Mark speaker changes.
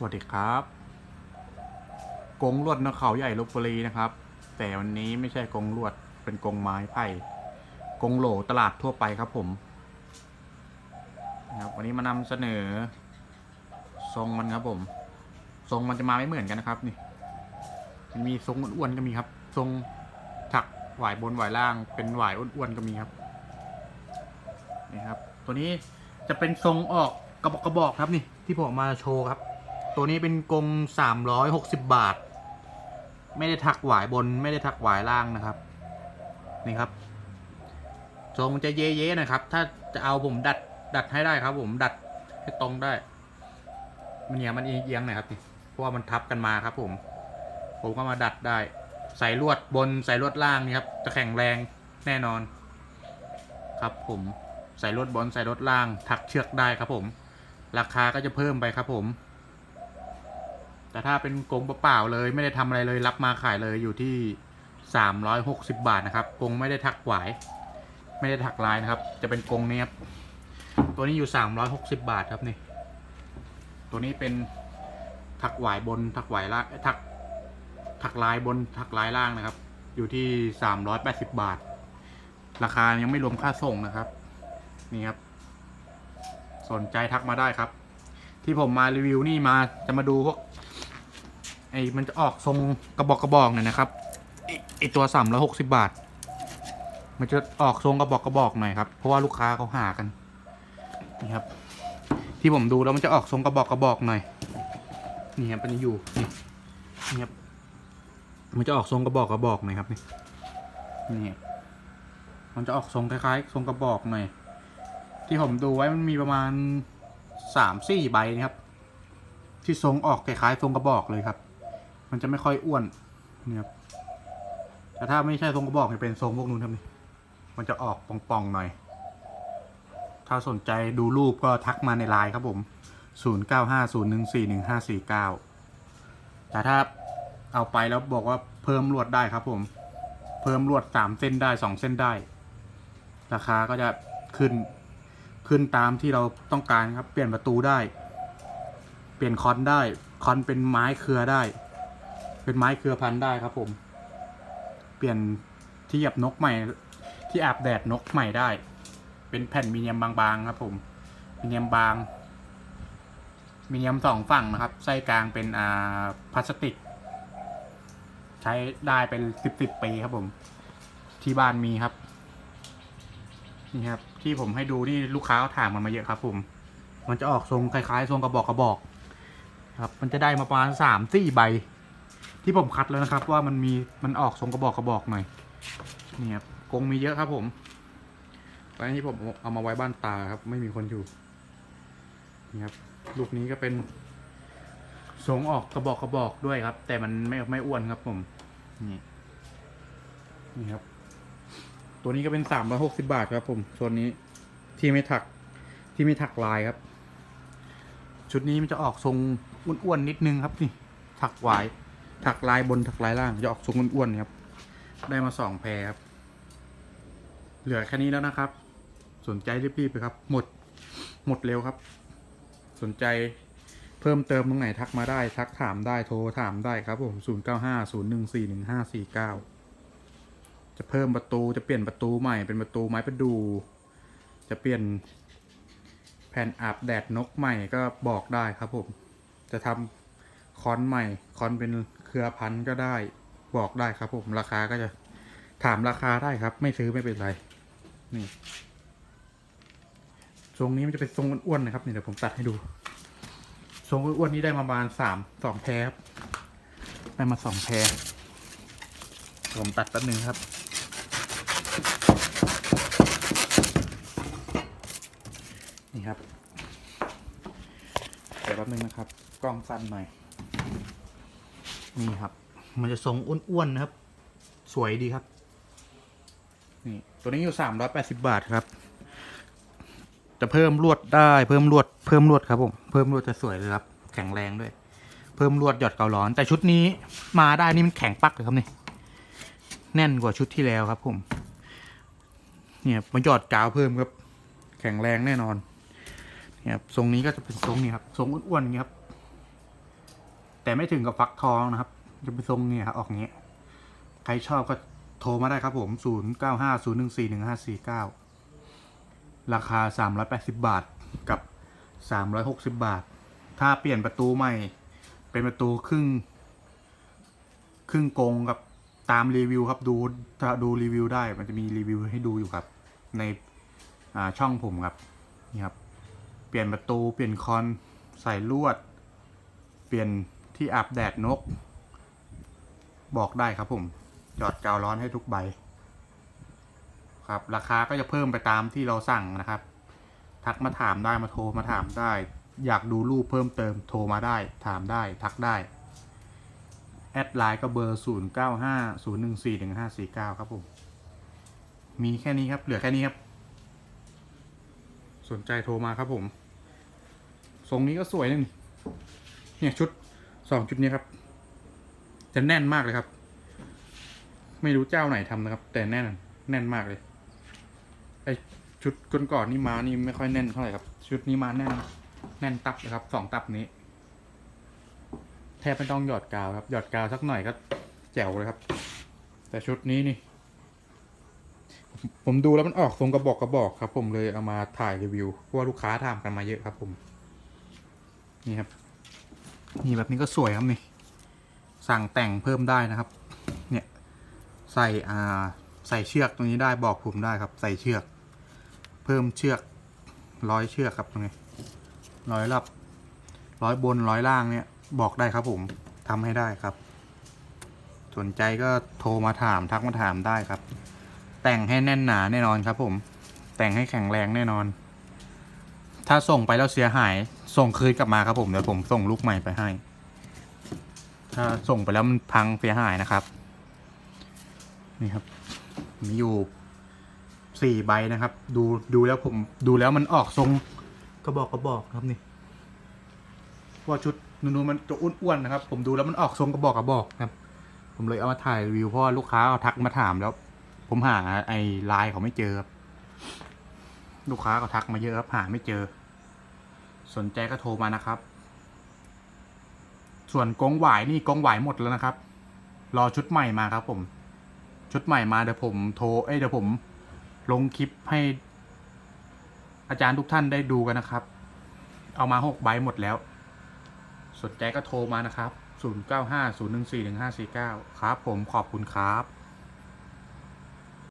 Speaker 1: สวัสดีครับกงลวดนกเขาใหญ่ลบบุรีนะครับ แต่วันนี้ไม่ใช่กงลวดเป็นกงไม้ไผ่กงโหลตลาดทั่วไปครับผมนะครับวันนี้มานำเสนอ ทรงมันครับผม ทรงมันจะมาไม่เหมือนกันนะครับนี่มันมีทรงอ้วนๆก็มีครับ ทรงถักหวายบนหวายล่าง เป็นหวายอ้วนๆก็มีครับนี่ครับ ตัวนี้จะเป็นทรงออกกระบอกกระบอกครับนี่ที่ผมมาโชว์ครับ ตัวนี้เป็นกรงสามร้อยหกสิบบาท ไม่ได้ถักหวายบนไม่ได้ถักหวายล่างนะครับ นี่ครับ ทรงจะเย้ๆนะครับ ถ้าจะเอาผมดัดดัดให้ได้ครับ ผมดัดให้ตรงได้ มันเนี่ยมันเอียงๆหน่อยครับนี่เพราะว่ามันทับกันมาครับ ผม ผมก็มาดัดได้ใส่ลวดบนใส่ลวดล่างนี่ครับจะแข็งแรงแน่นอน ครับ ผมใส่ลวดบนใส่ลวดล่าง ถักเชือกได้ครับ ผม ราคาก็จะเพิ่มไปครับ ผม แต่ถ้าเป็นกรงเปล่าๆเลย ไม่ได้ทำอะไรเลยรับมาขายเลยอยู่ที่สามร้อยหกสิบาทนะครับกรงไม่ได้ถักหวาย ไม่ได้ถักลายนะครับ จะเป็นกรงนี้ครับตัวนี้อยู่สามร้อยหกสิบาทครับนี่ ตัวนี้เป็นถักหวายบนถักหวายล่างถักถักลายบนถักลายล่างนะครับ อยู่ที่สามร้อยแปดสิบาท ราคายังไม่รวมค่าส่งนะครับ นี่ครับ สนใจทักมาได้ครับ ที่ผมมารีวิวนี่มาจะมาดูพวก ไอ้มันจะออกทรงกระบอกกระบอกเนี่ยนะครับไอ้ตัวสามร้อยหกสิบาท มันจะออกทรงกระบอกกระบอกหน่อยครับเพราะว่าลูกค้าเขาหากันนี่ครับ ที่ผมดูแล้วมันจะออกทรงกระบอกกระบอกหน่อยนี่ครับมันจะอยู่นี่นี่ครับมันจะออกทรงกระบอกกระบอกหน่อยครับนี่นี่มันจะออกทรงคล้ายๆ ทรงกระบอกหน่อยที่ผมดูไว้มันมีประมาณสามสี่ใบนะครับ ที่ทรงออกคล้ายๆทรงกระบอกเลยครับ มันจะไม่ค่อยอ้วนเนี่ยครับแต่ถ้าไม่ใช่ทรงกระบอกจะเป็นทรงพวกนู้นครับนี่มันจะออกป่องๆหน่อย ถ้าสนใจดูรูปก็ทักมาในไลน์ครับผม 0 9 5 0 1 4 1 5 4 9 แต่ถ้าเอาไปแล้วบอกว่าเพิ่มลวดได้ครับผม เพิ่มลวดสามเส้นได้สองเส้นได้ ราคาก็จะขึ้นขึ้นตามที่เราต้องการครับ เปลี่ยนประตูได้ เปลี่ยนคอนได้ คอนเป็นไม้เครือได้ เป็นไม้เครือพันธุ์ได้ครับผม เปลี่ยนที่หยับนกใหม่ ที่อาบแดดนกใหม่ได้ เป็นแผ่นมีเนียมบางๆครับ ผมมีเนียมบาง มีเนียมสองฝั่งนะครับ ไส้กลางเป็นอ่าพลาสติก ใช้ได้เป็นสิบสิบปีครับผม ที่บ้านมีครับ นี่ครับ ที่ผมให้ดูนี่ลูกค้าเขาถามมันมาเยอะครับ ผม มันจะออกทรงคล้ายๆทรงกระบอกกระบอก ครับ มันจะได้มาประมาณสามสี่ใบ ที่ผมคัดแล้วนะครับ ว่ามันมีมันออกทรงกระบอกกระบอกหน่อยนี่ครับกรงมีเยอะครับผมตอนนี้ผมเอามาไว้บ้านตาครับ ไม่มีคนอยู่นี่ครับลูกนี้ก็เป็นทรงออกกระบอกกระบอกด้วยครับ แต่มันไม่ไม่อ้วนครับผมนี่นี่ครับ ตัวนี้ก็เป็นสามร้อยหกสิบาทครับ ผมส่วนนี้ที่ไม่ถักที่ไม่ถักลายครับ ชุดนี้มันจะออกทรงอ้วนๆนิดนึงครับนี่ถักหวาย ถักลายบนถักลายล่างจะออกทรงอ้วนๆครับ ได้มาสองแพรครับ เหลือแค่นี้แล้วนะครับ สนใจรีบๆไปครับ หมด หมดเร็วครับ สนใจเพิ่มเติมตรงไหนทักมาได้ ทักถามได้โทรถามได้ครับผม0 9 5 0 1 4 1 5 4 9 จะเพิ่มประตูจะเปลี่ยนประตูใหม่เป็นประตูไม้ประดู จะเปลี่ยนแผ่นอาบแดดนกใหม่ก็บอกได้ครับผม จะทำคอนใหม่คอนเป็น เครือพันธุ์ก็ได้บอกได้ครับ ผมราคาก็จะถามราคาได้ครับ ไม่ซื้อไม่เป็นไรนี่ทรงนี้มันจะเป็นทรงอ้วนๆนะครับนี่เดี๋ยวผมตัดให้ดู ทรงอ้วนๆนี้ได้ประมาณสามสองแพรได้มาสองแพรผมตัดแป๊บนึงครับ นี่ครับเดี๋ยวแป๊บนึงนะครับ กล้องสั้นหน่อย นี่ครับ มันจะทรงอ้วนๆนะครับ สวยดีครับ นี่ ตัวนี้อยู่สามร้อยแปดสิบาทครับ จะเพิ่มลวดได้เพิ่มลวด เพิ่มลวดครับผม เพิ่มลวดจะสวยเลยครับ แข็งแรงด้วย เพิ่มลวดหยอดเการ้อน แต่ชุดนี้มาได้นี่มันแข็งปักเลยครับนี่ แน่นกว่าชุดที่แล้วครับผม เนี่ยมันหยอดกาวเพิ่มครับ แข็งแรงแน่นอน เนี่ยครับทรงนี้ก็จะเป็นทรงนี้ครับ ทรงอ้วนๆอย่างนี้ครับ แต่ไม่ถึงกับฟักทองนะครับ จะไปทรงเนี่ยครับออกเงี้ยใครชอบก็โทรมาได้ครับผม 0 9 5 0 1 4 1 5 4 9 ราคา 380 บาทกับ 360 บาท ถ้าเปลี่ยนประตูใหม่ เป็นประตูครึ่ง ครึ่งกงกับตามรีวิวครับดูถ้าดูรีวิวได้มันจะมีรีวิวให้ดูอยู่ครับ ในช่องผมครับนี่ครับ เปลี่ยนประตูเปลี่ยนคอนใส่ลวด เปลี่ยน ที่อาบแดดนก บอกได้ครับผมหยอดกาวร้อนให้ทุกใบ ครับ ราคาก็จะเพิ่มไปตามที่เราสั่งนะครับ ทักมาถามได้มาโทรมาถามได้ อยากดูรูปเพิ่มเติมโทรมาได้ ถามได้ ทักได้ แอดไลน์ก็เบอร์ 0 9 5 0 1 4 1 5 4 9 ครับผม มีแค่นี้ครับ เหลือแค่นี้ครับ สนใจโทรมาครับผมทรงนี้ก็สวยนะนี่เนี่ยชุด สองชุดนี้ครับ จะแน่นมากเลยครับ ไม่รู้เจ้าไหนทำนะครับ แต่แน่นแน่นมากเลยไอชุดก่อนๆนี่มานี่ไม่ค่อยแน่นเท่าไหร่ครับ ชุดนี้มาแน่น แน่นตับเลยครับสองตับนี้ แทบไม่ต้องหยอดกาวครับ หยอดกาวสักหน่อยก็แจ๋วเลยครับ แต่ชุดนี้นี่ ผมผมดูแล้วมันออกทรงกระบอกกระบอกครับ ผมเลยเอามาถ่ายรีวิวเพราะว่าลูกค้าถามกันมาเยอะครับ ผม นี่ครับ นี่แบบนี้ก็สวยครับนี่สั่งแต่งเพิ่มได้นะครับ เนี่ยใส่อ่าใส่เชือกตรงนี้ได้บอกผมได้ครับ ใส่เชือก เพิ่มเชือกร้อยเชือกครับตรงนี้ร้อยรับร้อยบนร้อยล่างเนี่ยบอกได้ครับผมทำให้ได้ครับ สนใจก็โทรมาถามทักมาถามได้ครับ แต่งให้แน่นหนาแน่นอนครับผม แต่งให้แข็งแรงแน่นอน ถ้าส่งไปแล้วเสียหาย ส่งคืนกลับมาครับผมเดี๋ยวผมส่งลูกใหม่ไปให้ ถ้าส่งไปแล้วมันพังเสียหายนะครับ นี่ครับ มีอยู่สี่ใบนะครับ ดูดูแล้วผมดูแล้วมันออกทรงกระบอกกระบอกครับนี่ว่าชุดนูนมันจะอ้วนๆนะครับ ผมดูแล้วมันออกทรงกระบอกกระบอกครับ ผมเลยเอามาถ่ายรีวิวเพราะลูกค้าเขาทักมาถามแล้ว ผมหาไอ้ไลน์เขาไม่เจอครับลูกค้าก็ทักมาเยอะครับหาไม่เจอ สนใจก็โทรมานะครับ ส่วนกงหวายนี่กงหวายหมดแล้วนะครับ รอชุดใหม่มาครับผม ชุดใหม่มาเดี๋ยวผมโทรเอ้ยเดี๋ยวผมลงคลิปให้ อาจารย์ทุกท่านได้ดูกันนะครับ เอามาหกใบหมดแล้ว สนใจก็โทรมานะครับ 0 9 5 0 1 4 1 5 4 9 ครับผมขอบคุณครับ